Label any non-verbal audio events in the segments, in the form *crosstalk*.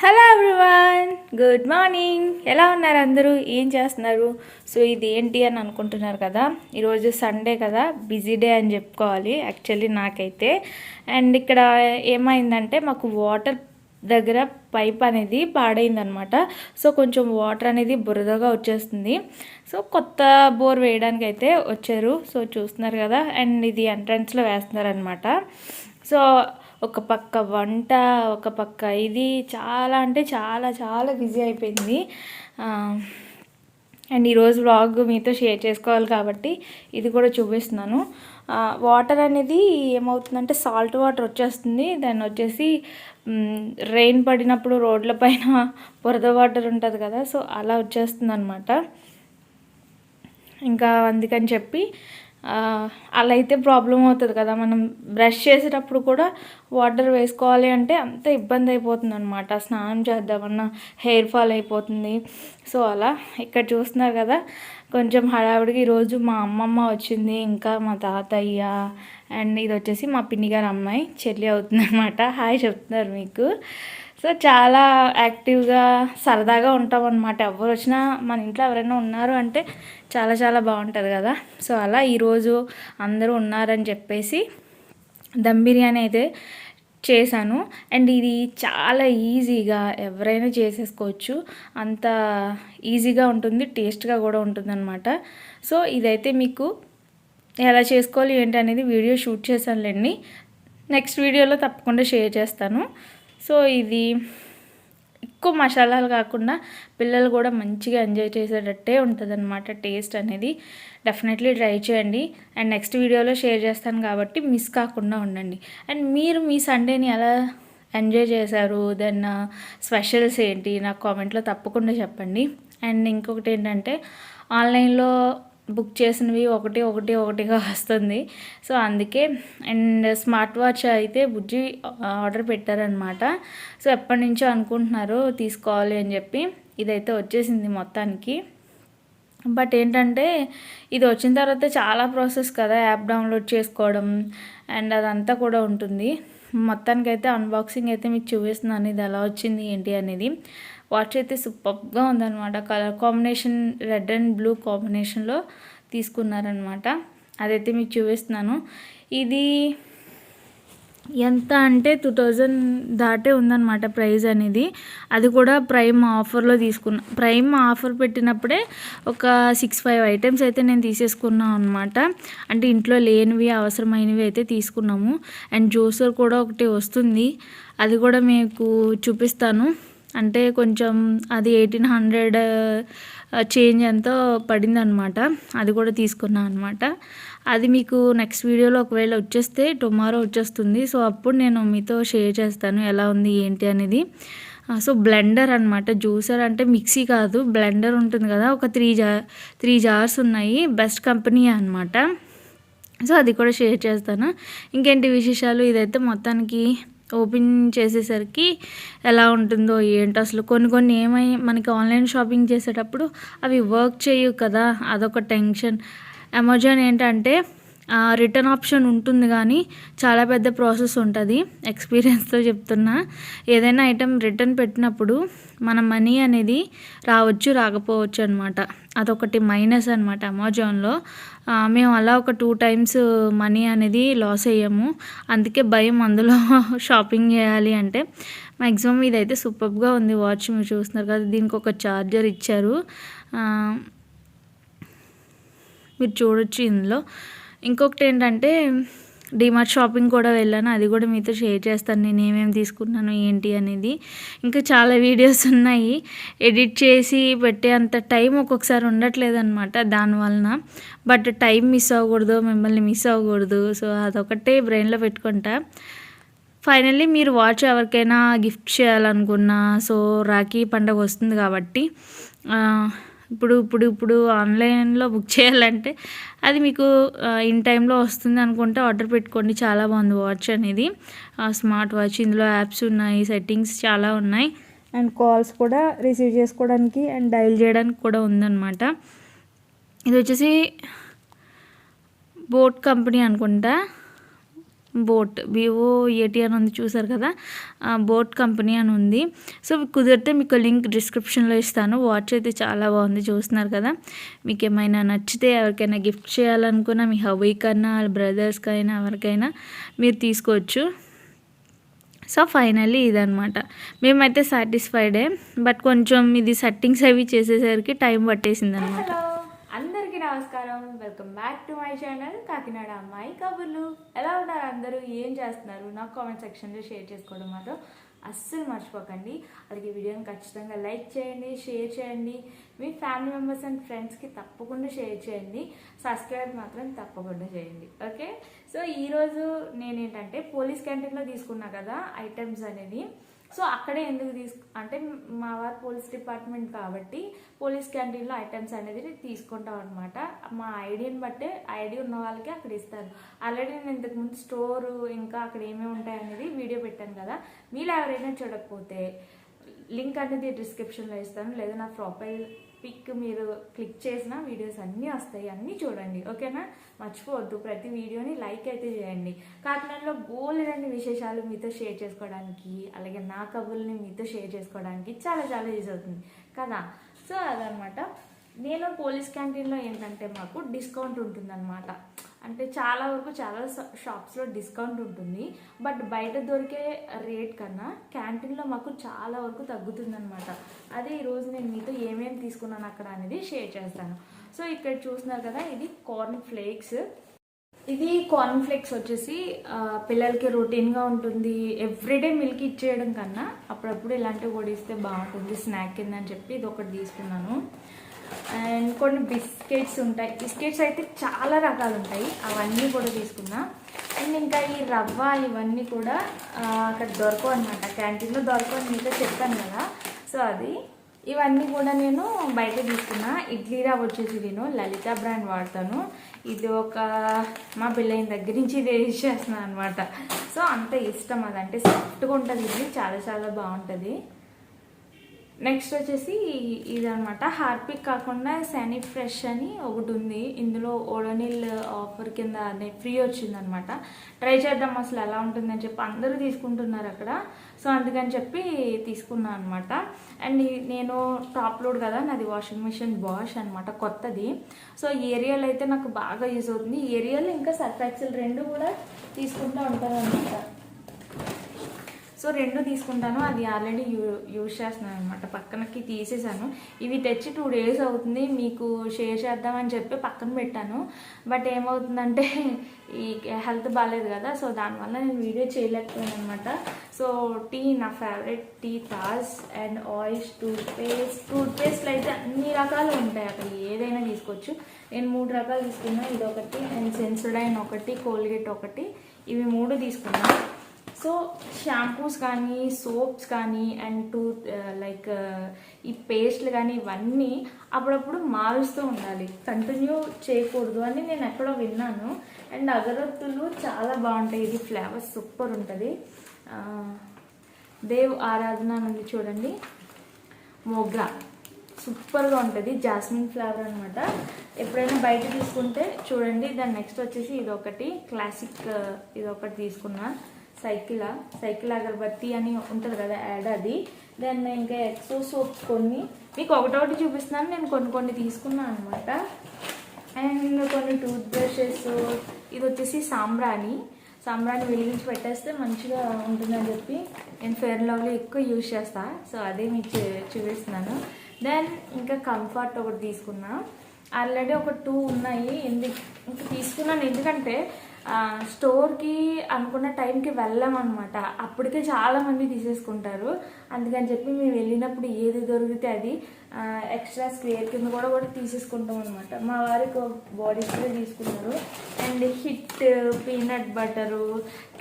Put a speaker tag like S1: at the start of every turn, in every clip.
S1: Hello everyone good morning ఎలా ఉన్నారు అందరూ? ఏం చేస్తున్నారు? సో ఇది ఏంటి అని అనుకుంటున్నారు కదా? ఈరోజు సండే కదా. బిజీ డే అని చెప్పుకోవాలి. యాక్చువల్లీ నాకైతే. అండ్ ఇక్కడ ఏమైందంటే మాకు వాటర్ దగ్గర పైప్ అనేది పాడైందనమాట సో కొంచెం వాటర్ అనేది బురదగా వచ్చేస్తుంది. సో కొత్త బోర్ వేయడానికి అయితే వచ్చారు. సో చూస్తున్నారు కదా? అండ్ ఇది ఎంట్రన్స్లో వేస్తున్నారనమాట సో ఒక పక్క వంట ఒక పక్క ఇది చాలా అంటే చాలా చాలా బిజీ అయిపోయింది. అండ్ ఈరోజు వ్లాగ్ మీతో షేర్ చేసుకోవాలి కాబట్టి ఇది కూడా చూపిస్తున్నాను. వాటర్ అనేది ఏమవుతుందంటే సాల్ట్ వాటర్ వచ్చేస్తుంది. దాన్ని వచ్చేసి రెయిన్ పడినప్పుడు రోడ్ల పైన *laughs* బురద వాటర్ ఉంటుంది కదా సో అలా వచ్చేస్తుంది అనమాట ఇంకా అందుకని చెప్పి అలా అయితే ప్రాబ్లం అవుతుంది కదా. మనం బ్రష్ చేసేటప్పుడు కూడా వాటర్ వేసుకోవాలి అంటే అంత ఇబ్బంది అయిపోతుంది అనమాట స్నానం చేద్దామన్నా హెయిర్ ఫాల్ అయిపోతుంది. సో అలా ఇక్కడ చూస్తున్నారు కదా. కొంచెం హడావిడిగా ఈరోజు మా అమ్మమ్మ వచ్చింది ఇంకా మా తాతయ్య అండ్ ఇది వచ్చేసి మా పిన్ని గారి అమ్మాయి చెల్లి అవుతుంది అనమాట హాయ్ చెప్తున్నారు మీకు. సో చాలా యాక్టివ్గా సరదాగా ఉంటాం అనమాట ఎవరు వచ్చినా మన ఇంట్లో ఎవరైనా ఉన్నారు అంటే చాలా చాలా బాగుంటుంది కదా. సో అలా ఈరోజు అందరూ ఉన్నారని చెప్పేసి దమ్ బిర్యానీ అయితే చేశాను. అండ్ ఇది చాలా ఈజీగా ఎవరైనా చేసేసుకోవచ్చు. అంత ఈజీగా ఉంటుంది టేస్ట్గా కూడా ఉంటుంది అనమాట సో ఇదైతే మీకు ఎలా చేసుకోవాలి ఏంటి అనేది వీడియో షూట్ చేశానులేండి. నెక్స్ట్ వీడియోలో తప్పకుండా షేర్ చేస్తాను. సో ఇది ఎక్కువ మసాలాలు కాకుండా పిల్లలు కూడా మంచిగా ఎంజాయ్ చేసేటట్టే ఉంటుందన్నమాట టేస్ట్ అనేది. డెఫినెట్లీ ట్రై చేయండి. అండ్ నెక్స్ట్ వీడియోలో షేర్ చేస్తాను కాబట్టి మిస్ కాకుండా ఉండండి. అండ్ మీరు మీ సండేని ఎలా ఎంజాయ్ చేశారు? దెన్ స్పెషల్స్ uh, ఏంటి? నాకు కామెంట్లో తప్పకుండా చెప్పండి. అండ్ ఇంకొకటి ఏంటంటే ఆన్లైన్లో బుక్ చేసినవి ఒకటి ఒకటి ఒకటిగా వస్తుంది. సో అందుకే అండ్ స్మార్ట్ వాచ్ అయితే బుజ్జి ఆర్డర్ పెట్టారనమాట సో ఎప్పటి నుంచో అనుకుంటున్నారు తీసుకోవాలి అని చెప్పి. ఇదైతే వచ్చేసింది మొత్తానికి. బట్ ఏంటంటే ఇది వచ్చిన తర్వాత చాలా ప్రాసెస్ కదా యాప్ డౌన్లోడ్ చేసుకోవడం అండ్ అదంతా కూడా ఉంటుంది. మొత్తానికి అయితే అన్బాక్సింగ్ అయితే మీకు చూపిస్తున్నాను ఇది ఎలా వచ్చింది ఏంటి అనేది. వాచ్ అయితే సూపర్గా ఉందన్నమాట. Colour combination red and blue కాంబినేషన్లో తీసుకున్నారనమాట అదైతే మీకు చూపిస్తున్నాను. ఇది ఎంత అంటే టూ థౌజండ్ దాటే ఉందన్నమాట ప్రైస్ అనేది. అది కూడా ప్రైమ్ ఆఫర్లో తీసుకున్నా ప్రైమ్ ఆఫర్ పెట్టినప్పుడే ఒక సిక్స్ ఫైవ్ ఐటమ్స్ అయితే నేను తీసేసుకున్నాను అనమాట అంటే ఇంట్లో లేనివి అవసరమైనవి అయితే తీసుకున్నాము. అండ్ జ్యూసర్ కూడా ఒకటి వస్తుంది. అది కూడా మీకు చూపిస్తాను. అంటే కొంచెం అది ఎయిటీన్ హండ్రెడ్ చేంజ్ ఎంతో పడింది అనమాట అది కూడా తీసుకున్నాను అనమాట. అది మీకు నెక్స్ట్ వీడియోలో ఒకవేళ వచ్చేస్తే టుమారో వచ్చేస్తుంది. సో అప్పుడు నేను మీతో షేర్ చేస్తాను ఎలా ఉంది ఏంటి అనేది. సో బ్లెండర్ అనమాట. జ్యూసర్ అంటే మిక్సీ కాదు బ్లెండర్ ఉంటుంది కదా ఒక త్రీ జా త్రీ జార్స్ ఉన్నాయి. బెస్ట్ కంపెనీ అనమాట. సో అది కూడా షేర్ చేస్తాను. ఇంకేంటి విశేషాలు? ఇదైతే మొత్తానికి ఓపెన్ చేసేసరికి ఎలా ఉంటుందో ఏంటో అసలు కొన్ని కొన్ని ఏమై మనకి ఆన్లైన్ షాపింగ్ చేసేటప్పుడు అవి వర్క్ చేయవు కదా అదొక టెన్షన్. అమెజాన్ ఏంటంటే రిటర్న్ ఆప్షన్ ఉంటుంది కానీ చాలా పెద్ద ప్రాసెస్ ఉంటుంది. ఎక్స్పీరియన్స్తో చెప్తున్నా. ఏదైనా ఐటెం రిటర్న్ పెట్టినప్పుడు మన మనీ అనేది రావచ్చు రాకపోవచ్చు అనమాట అదొకటి మైనస్ అనమాట అమెజాన్లో మేము అలా ఒక టూ టైమ్స్ మనీ అనేది లాస్ అయ్యాము. అందుకే భయం అందులో *laughs* షాపింగ్ చేయాలి అంటే. మ్యాక్సిమం ఇదైతే సూపర్గా ఉంది వాచ్ మీరు చూస్తున్నారు కదా దీనికి ఒక ఛార్జర్ ఇచ్చారు. మీరు చూడొచ్చు ఇందులో. ఇంకొకటి ఏంటంటే డిమార్ట్ షాపింగ్ కూడా వెళ్ళాను. అది కూడా మీతో షేర్ చేస్తాను. నేను ఏమేమి తీసుకున్నాను ఏంటి అనేది. ఇంకా చాలా వీడియోస్ ఉన్నాయి. ఎడిట్ చేసి పెట్టే అంత టైం ఒక్కొక్కసారి ఉండట్లేదు అనమాట దానివలన. బట్ టైం మిస్ అవ్వకూడదు మిమ్మల్ని మిస్ అవ్వకూడదు. సో అదొకటే బ్రెయిన్లో పెట్టుకుంటా. ఫైనల్లీ మీరు వాచ్ ఎవరికైనా గిఫ్ట్ చేయాలనుకున్నా సో రాఖీ పండగ వస్తుంది కాబట్టి ఇప్పుడు ఇప్పుడు ఇప్పుడు ఆన్లైన్లో బుక్ చేయాలంటే అది మీకు ఇన్ టైంలో వస్తుంది అనుకుంటే ఆర్డర్ పెట్టుకోండి. చాలా బాగుంది వాచ్ అనేది. Smart watch. ఇందులో యాప్స్ ఉన్నాయి సెట్టింగ్స్ చాలా ఉన్నాయి. అండ్ కాల్స్ కూడా రిసీవ్ చేసుకోవడానికి అండ్ డైల్ చేయడానికి కూడా ఉందన్నమాట. ఇది వచ్చేసి బోట్ కంపెనీ అనుకుంటా. బోట్ వివో ఏటీ అని ఉంది చూసారు కదా? బోట్ కంపెనీ అని ఉంది. సో కుదిరితే మీకు లింక్ డిస్క్రిప్షన్లో ఇస్తాను. వాచ్ అయితే చాలా బాగుంది చూస్తున్నారు కదా? మీకు ఏమైనా నచ్చితే ఎవరికైనా గిఫ్ట్ చేయాలనుకున్నా మీ హవీకన్నా వాళ్ళ బ్రదర్స్కైనా ఎవరికైనా మీరు తీసుకోవచ్చు. సో ఫైనల్లీ ఇదనమాట మేమైతే సాటిస్ఫైడే బట్ కొంచెం ఇది సెట్టింగ్స్ అవి చేసేసరికి టైం పట్టేసింది అనమాట
S2: నమస్కారం. Welcome back to my channel Kakinada అమ్మాయి కబుర్లు. ఎలా ఉన్నారు అందరూ? ఏం చేస్తున్నారు? నాకు కామెంట్ సెక్షన్లో షేర్ చేసుకోవడం మాత్రం అస్సలు మర్చిపోకండి. అలాగే వీడియోని ఖచ్చితంగా లైక్ చేయండి షేర్ చేయండి. మీ ఫ్యామిలీ మెంబర్స్ అండ్ ఫ్రెండ్స్కి తప్పకుండా షేర్ చేయండి. సబ్స్క్రైబ్ మాత్రం తప్పకుండా చేయండి. ఓకే సో ఈరోజు నేనేంటంటే పోలీస్ క్యాంటీన్లో తీసుకున్నా కదా ఐటమ్స్ అనేది సో అక్కడే ఎందుకు తీసుకు అంటే మా వారు పోలీస్ డిపార్ట్మెంట్ కాబట్టి పోలీస్ క్యాంటీన్లో ఐటమ్స్ అనేది తీసుకుంటాం అనమాట మా ఐడిని బట్టే ఐడి ఉన్న వాళ్ళకి అక్కడ ఇస్తారు. ఆల్రెడీ నేను ఇంతకుముందు స్టోర్ ఇంకా అక్కడ ఏమేమి ఉంటాయి అనేది వీడియో పెట్టాను కదా. మీరు ఎవరైనా చూడకపోతే లింక్ అనేది డిస్క్రిప్షన్లో ఇస్తాను. లేదా నా ప్రొఫైల్ పిక్ మీరు క్లిక్ చేసిన వీడియోస్ అన్నీ వస్తాయి అన్నీ చూడండి ఓకేనా? మర్చిపోవద్దు ప్రతి వీడియోని లైక్ అయితే చేయండి. కాకినాడలో బోలెడన్ని విశేషాలు మీతో షేర్ చేసుకోవడానికి అలాగే నా కబుర్ని మీతో షేర్ చేసుకోవడానికి చాలా చాలా యూజ్ అవుతుంది. కదా? సో అదనమాట. నేను పోలీస్ క్యాంటీన్లో ఏంటంటే మాకు డిస్కౌంట్ ఉంటుందన్నమాట. అంటే చాలా వరకు చాలా షాప్స్లో డిస్కౌంట్ ఉంటుంది. బట్ బయట దొరికే రేట్ కన్నా క్యాంటీన్లో మాకు చాలా వరకు తగ్గుతుందన్నమాట. అదే ఈరోజు నేను మీతో ఏమేమి తీసుకున్నాను అక్కడ అనేది షేర్ చేస్తాను. సో ఇక్కడ చూస్తున్నారు కదా ఇది కార్న్ ఫ్లేక్స్. ఇది కార్న్ ఫ్లేక్స్ వచ్చేసి పిల్లలకి రొటీన్గా ఉంటుంది. ఎవ్రీడే మిల్క్ ఇచ్చేయడం కన్నా అప్పుడప్పుడు ఇలాంటివి కూడా ఇస్తే బాగుంటుంది. స్నాక్ కింద అని చెప్పి ఇది ఒకటి తీసుకున్నాను. అండ్ కొన్ని బిస్కెట్స్ ఉంటాయి. బిస్కెట్స్ అయితే చాలా రకాలు ఉంటాయి. అవన్నీ కూడా తీసుకున్నా. అండ్ ఇంకా ఈ రవ్వ ఇవన్నీ కూడా అక్కడ దొరకవు అనమాట క్యాంటీన్లో దొరకవు అని మీతో చెప్పాను కదా. సో అది. ఇవన్నీ కూడా నేను బయట తీసుకున్నా. ఇడ్లీ రవ్వ వచ్చేసి నేను లలిత బ్రాండ్ వాడతాను. ఇది ఒక మా పిల్లల దగ్గర నుంచి ఇది చేస్తున్నాను అనమాట సో అంత ఇష్టం. అదంటే సాఫ్ట్గా ఉంటుంది. ఇది చాలా చాలా బాగుంటుంది. నెక్స్ట్ వచ్చేసి ఇదనమాట హార్పిక్ కాకుండా శానీ ఫ్రెష్ అని ఒకటి ఉంది ఇందులో ఓడోనిల్ ఆఫర్ కింద అదే ఫ్రీ వచ్చిందనమాట ట్రై చేద్దాం అసలు ఎలా ఉంటుందని చెప్పి అందరూ తీసుకుంటున్నారు అక్కడ. సో అందుకని చెప్పి తీసుకున్నాను అనమాట అండ్ నేను టాప్ లోడ్ కదా నాది వాషింగ్ మిషన్ వాష్ అనమాట కొత్తది. సో ఏరియల్ అయితే నాకు బాగా యూజ్ అవుతుంది. ఏరియల్ ఇంకా సర్ఫ్ ఎక్సెల్ రెండు కూడా తీసుకుంటూ ఉంటాను అనమాట సో రెండు తీసుకుంటాను. అది ఆల్రెడీ యూ యూజ్ చేస్తున్నాను అనమాట పక్కనకి తీసేసాను. ఇవి తెచ్చి టూ డేస్ అవుతుంది. మీకు షేర్ చేద్దామని చెప్పి పక్కన పెట్టాను. బట్ ఏమవుతుందంటే ఈ హెల్త్ బాగాలేదు కదా. సో దానివల్ల నేను వీడియో చేయలేకపోయాను అనమాట సో టీ నా favourite tea Taj and oils toothpaste టూత్పేస్ట్లు అయితే అన్ని రకాలు ఉంటాయి అక్కడ. ఏదైనా తీసుకోవచ్చు. నేను మూడు రకాలు తీసుకున్నాను ఇది ఒకటి అండ్ సెన్సోడైన్ ఒకటి కోల్గేట్ ఒకటి. ఇవి మూడు తీసుకున్నాను సో షాంపూస్ కానీ సోప్స్ కానీ అండ్ టూత్ లైక్ ఈ పేస్ట్లు కానీ ఇవన్నీ అప్పుడప్పుడు మారుస్తూ ఉండాలి. కంటిన్యూ చేయకూడదు అని నేను ఎక్కడో విన్నాను. అండ్ అగరత్తులు చాలా బాగుంటాయి. ఇది ఫ్లేవర్ సూపర్ ఉంటుంది. దేవ్ ఆరాధన అని చూడండి. మోగ్రా. సూపర్గా ఉంటుంది. జాస్మిన్ ఫ్లేవర్ అనమాట ఎప్పుడైనా బయట తీసుకుంటే చూడండి. దాని నెక్స్ట్ వచ్చేసి ఇది ఒకటి క్లాసిక్ uh, ఇది ఒకటి తీసుకున్నాను సైకిల్ సైకిల్ అగరబత్తి అని ఉంటుంది కదా యాడ్ అది. దెన్ ఇంకా ఎక్సో సోప్స్ కొన్ని. మీకు ఒకటొకటి చూపిస్తున్నాను నేను కొన్ని కొన్ని తీసుకున్నాను అనమాట అండ్ కొన్ని టూత్ బ్రషెస్ ఇది వచ్చేసి సాంబ్రాణి. సాంబ్రాణి వెలిగించి పెట్టేస్తే మంచిగా ఉంటుందని చెప్పి నేను ఫెయిర్ లవ్లీ ఎక్కువ యూజ్ చేస్తా. సో అదే మీకు చూపిస్తున్నాను. దెన్ ఇంకా కంఫర్ట్ ఒకటి తీసుకున్నా. ఆల్రెడీ ఒక టూ ఉన్నాయి. ఎందుకు ఇంకా తీసుకున్నాను. ఎందుకంటే స్టోర్కి అనుకున్న టైంకి వెళ్ళామన్నమాట. అప్పటికే చాలామంది తీసేసుకుంటారు. అందుకని చెప్పి మేము వెళ్ళినప్పుడు ఏది దొరికితే అది ఎక్స్ట్రా స్క్వేర్ కింద కూడా కూడా తీసేసుకుంటాం అనమాట మా వారికి బాడీ స్ప్రే తీసుకున్నారు. And Hit peanut butter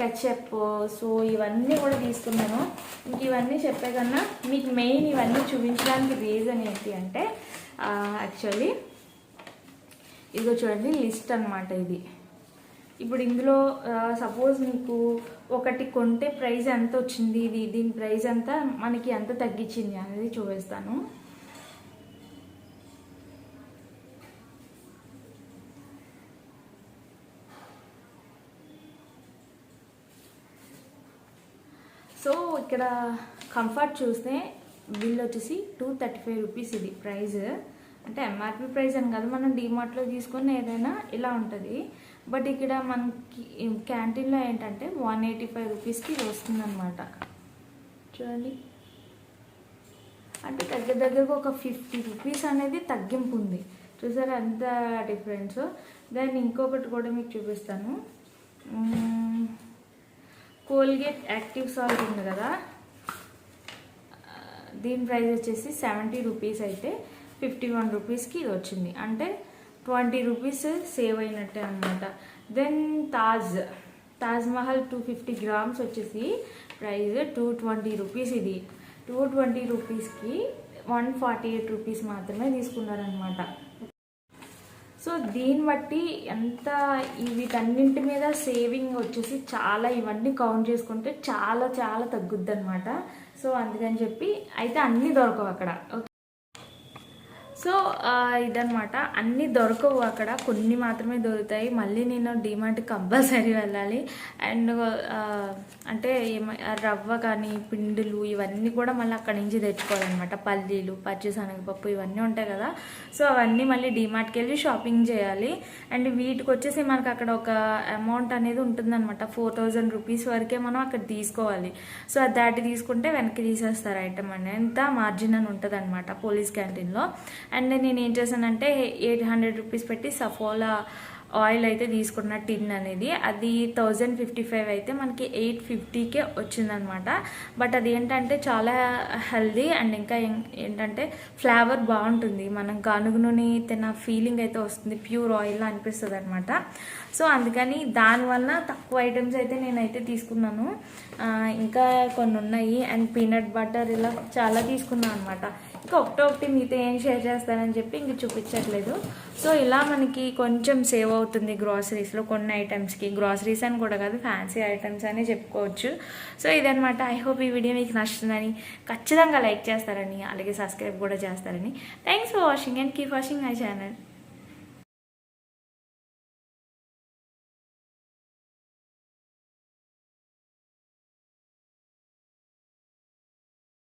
S2: ketchup so ఇవన్నీ కూడా తీసుకున్నాను. ఇంక ఇవన్నీ చెప్పే కన్నా మీకు మెయిన్ ఇవన్నీ చూపించడానికి రీజన్ ఏంటి అంటే యాక్చువల్లీ ఇదిగో చూడండి లిస్ట్ అనమాట ఇది. ఇప్పుడు ఇందులో సపోజ్ మీకు ఒకటి కొంటే ప్రైస్ ఎంత వచ్చింది ఇది దీని ప్రైస్ ఎంత? మనకి ఎంత తగ్గించింది అనేది చూపిస్తాను.
S1: సో ఇక్కడ కంఫర్ట్ చూస్తే బిల్ వచ్చేసి టూ థర్టీ ఫైవ్ రూపీస్ ఇది ప్రైస్ అంటే ఎంఆర్పి ప్రైస్ అని కాదు మనం డిమార్ట్లో తీసుకున్న ఏదైనా ఇలా ఉంటుంది. బట్ ఇక్కడ మనకి క్యాంటీన్లో ఏంటంటే వన్ ఎయిటీ ఫైవ్ రూపీస్కి ఇది వస్తుందన్నమాట. చూడండి. అంటే దగ్గర దగ్గరకు ఒక ఫిఫ్టీ రూపీస్ అనేది తగ్గింపు ఉంది. చూసారా ఎంత డిఫరెన్స్? దెన్ ఇంకొకటి కూడా మీకు చూపిస్తాను. కోల్గేట్ యాక్టివ్ సాల్ట్ ఉంది కదా. దీని ప్రైస్ వచ్చేసి సెవెంటీ రూపీస్ అయితే ఫిఫ్టీ వన్ రూపీస్కి ఇది వచ్చింది. అంటే ట్వంటీ రూపీస్ సేవ్ అయినట్టే అనమాట then Taj Taj Mahal two fifty grams వచ్చేసి ప్రైస్ టూ ట్వంటీ రూపీస్ ఇది. టూ ట్వంటీ రూపీస్కి వన్ ఫార్టీ ఎయిట్ రూపీస్ మాత్రమే తీసుకున్నారనమాట సో దీన్ని బట్టి ఎంత వీటన్నింటి మీద సేవింగ్ వచ్చేసి చాలా ఇవన్నీ కౌంట్ చేసుకుంటే చాలా చాలా తగ్గుద్ది అనమాట సో అందుకని చెప్పి అయితే అన్నీ దొరకవు అక్కడ. ఓకే సో ఇదనమాట అన్నీ దొరకవు అక్కడ. కొన్ని మాత్రమే దొరుకుతాయి. మళ్ళీ నేను డిమార్ట్ కంపల్సరీ వెళ్ళాలి. అండ్ అంటే రవ్వ కానీ పిండిలు ఇవన్నీ కూడా మళ్ళీ అక్కడి నుంచి తెచ్చుకోవాలన్నమాట. పల్లీలు పచ్చి శనగపప్పు ఇవన్నీ ఉంటాయి కదా. సో అవన్నీ మళ్ళీ డిమార్ట్కి వెళ్ళి షాపింగ్ చేయాలి. అండ్ వీటికి వచ్చేసి మనకు అక్కడ ఒక అమౌంట్ అనేది ఉంటుందన్నమాట. ఫోర్ థౌజండ్ రూపీస్ వరకే మనం అక్కడ తీసుకోవాలి. సో అది దాటి తీసుకుంటే వెనక్కి తీసేస్తారు ఐటమ్ అనేది. ఎంత మార్జిన్ అని ఉంటుంది అనమాట పోలీస్ క్యాంటీన్లో. అండ్ నేను ఏం చేశానంటే ఎయిట్ హండ్రెడ్ రూపీస్ పెట్టి సఫోలా ఆయిల్ అయితే తీసుకున్న టిన్ అనేది. అది థౌజండ్ ఫిఫ్టీ ఫైవ్ అయితే మనకి ఎయిట్ ఫిఫ్టీకే వచ్చిందనమాట. బట్ అది ఏంటంటే చాలా హెల్దీ అండ్ ఇంకా ఏంటంటే ఫ్లేవర్ బాగుంటుంది. మనం గానుగు నూనె తిన్న ఫీలింగ్ అయితే వస్తుంది. ప్యూర్ ఆయిల్ అనిపిస్తుంది అనమాట సో అందుకని దానివల్ల తక్కువ ఐటమ్స్ అయితే నేనైతే తీసుకున్నాను. ఇంకా కొన్ని ఉన్నాయి అండ్ పీనట్ బటర్ ఇలా చాలా తీసుకున్నాను అనమాట ఒకటి ఒకటి మీతో ఏం షేర్ చేస్తానని చెప్పి ఇంక చూపించట్లేదు. సో ఇలా మనకి కొంచెం సేవ్ అవుతుంది గ్రాసరీస్లో కొన్ని ఐటమ్స్కి గ్రాసరీస్ అని కూడా కాదు ఫ్యాన్సీ ఐటమ్స్ అని చెప్పుకోవచ్చు. సో ఇదనమాట ఐ హోప్ ఈ వీడియో మీకు నచ్చుతుందని ఖచ్చితంగా లైక్ చేస్తారని అలాగే సబ్స్క్రైబ్ కూడా చేస్తారని. Thanks for watching and keep watching my channel